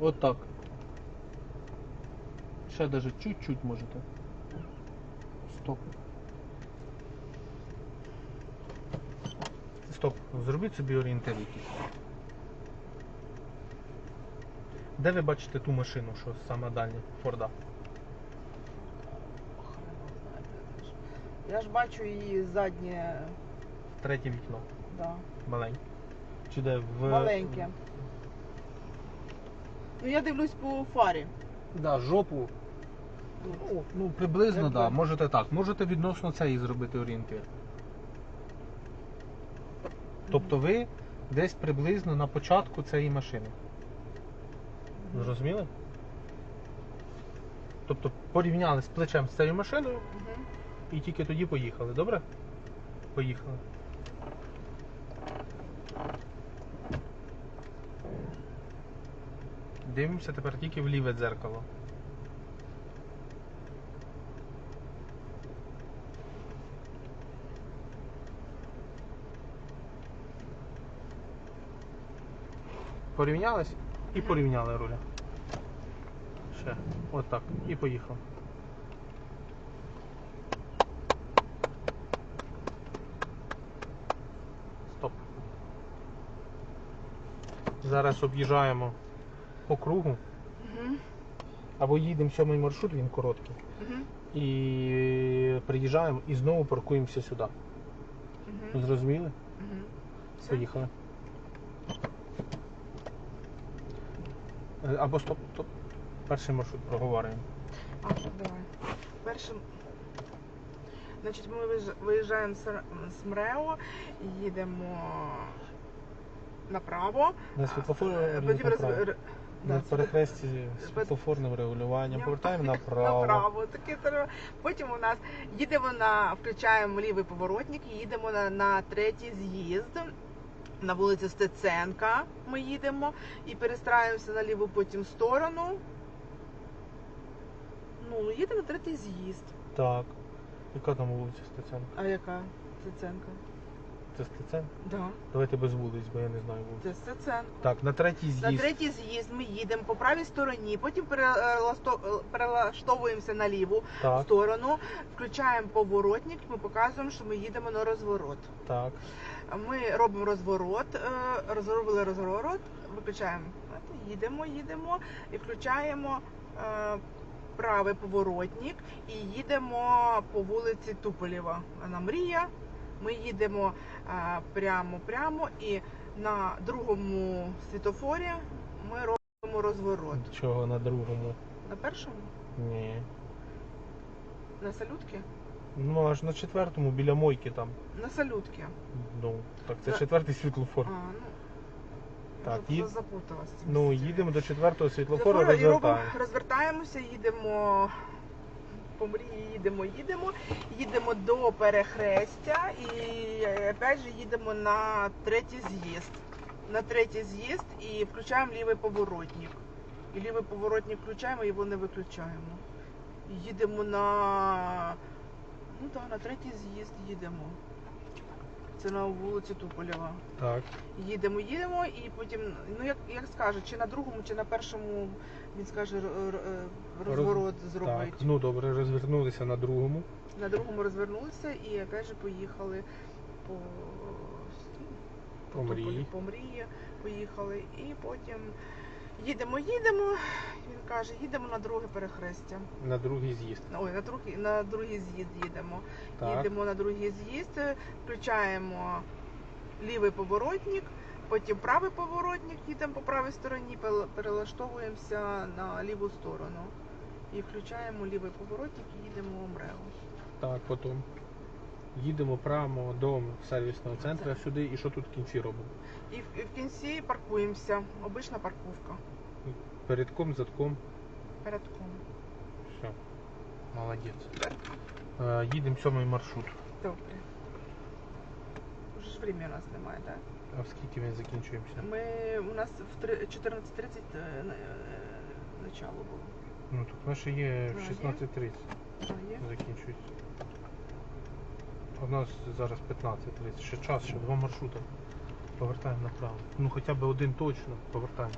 От так. Ще даже чуть-чуть можете. Стоп. Стоп. Зробіть собі орієнтир якийсь. Де ви бачите ту машину, що саме дальня Форда? Я ж бачу її заднє, Третє вікно. да, Маленьке. Чи де в. маленьке. Ну я дивлюсь по фарі. Да, жопу. Ну, ну приблизно, так. Да. Можете так. Можете відносно цієї зробити орієнтир. Тобто ви десь приблизно на початку цієї машини. Зрозуміли? Тобто порівняли з плечем з цією машиною і тільки тоді поїхали, добре? Поїхали. Дивимося тепер тільки в ліве дзеркало. Порівнялись і порівняли руля. Ще. Отак. І поїхав. Стоп. Зараз об'їжджаємо по кругу. Мгм. Або їдемо сьомий маршрут, він короткий. Мгм. І приїжджаємо і знову паркуємося сюди. Мгм. Зрозуміли? Все? Поїхали. Е, Або стоп, стоп. Перший маршрут проговорюємо. А, давай. Першим. Значить, ми виїжджаємо з МРЕО, їдемо направо. На світлофор потім роз... На перехресті світлофорним регулюванням. Повертаємо направо. Направо, таке треба. Потім у нас їдемо на включаємо лівий поворотник, і їдемо на, на третій з'їзд. На вулицю Стеценка ми їдемо і перестраюємося на ліву потім сторону. Ну, їдемо на третій з'їзд. Так. Яка там вулиця Стеценка? А яка Стеценка? Це? Да, Давайте без вулиць, бо я не знаю вулиць. це Стеценка. Так, на третій з'їзд. На третій з'їзд ми їдемо по правій стороні, потім переласто- перелаштовуємося на ліву Так, сторону, включаємо поворотник, ми показуємо, що ми їдемо на розворот. так. Ми робимо розворот, е, розробили розворот, виключаємо, їдемо, їдемо і включаємо е, правий поворотник і їдемо по вулиці Туполєва. Вона мрія. Ми їдемо е, прямо, прямо і на другому світофорі ми робимо розворот. Чого на другому? На першому? Ні. На салютки? Ну аж на четвертому біля мойки там. На салютки. Ну, так це На- четвертий світлофор. А, ну, Так, їд- запуталась. Ну, їдемо до четвертого світлофору, Світлофора і розвертаємося, їдемо по їдемо, їдемо, їдемо до перехрестя і опять же їдемо на третій з'їзд. На третій з'їзд і включаємо лівий поворотник. І лівий поворотник включаємо, його не виключаємо. Їдемо на. Ну так, на третій з'їзд їдемо. Це на вулиці Туполєва. Так. Їдемо, їдемо, і потім, ну як, як скаже, чи на другому, чи на першому він скаже е, розворот зробити. Так, ну добре, розвернулися на другому. На другому розвернулися і опять же поїхали по, По Тополі, мрії. по мрії поїхали. І потім їдемо, їдемо. Він каже, їдемо на друге перехрестя. На другий з'їзд. Ой, на другий, на другий з'їзд їдемо. Так. Їдемо на другий з'їзд, включаємо лівий поворотник, потім правий поворотник, їдемо по правій стороні, перелаштовуємося на ліву сторону. І включаємо лівий поворотник і їдемо в МРЕО. Так, потім. Їдемо прямо до сервісного центру сюди і що тут в кінці робимо? І в, і в кінці паркуємося. Обична парковка. Передком, задком. Передком. Все. Молодець. Е, їдемо сьомий маршрут. Добре. Уже ж времени у нас немає, так? А в скільки ми закінчуємося? Ми у нас в три- 14.30 е, на- е, начало було. Ну так наше є А, є? 16.30 А, є? закінчується. В нас зараз 15.30. Ще час, ще два маршрути. Повертаємо направо. Ну хоча б один точно повертаємо.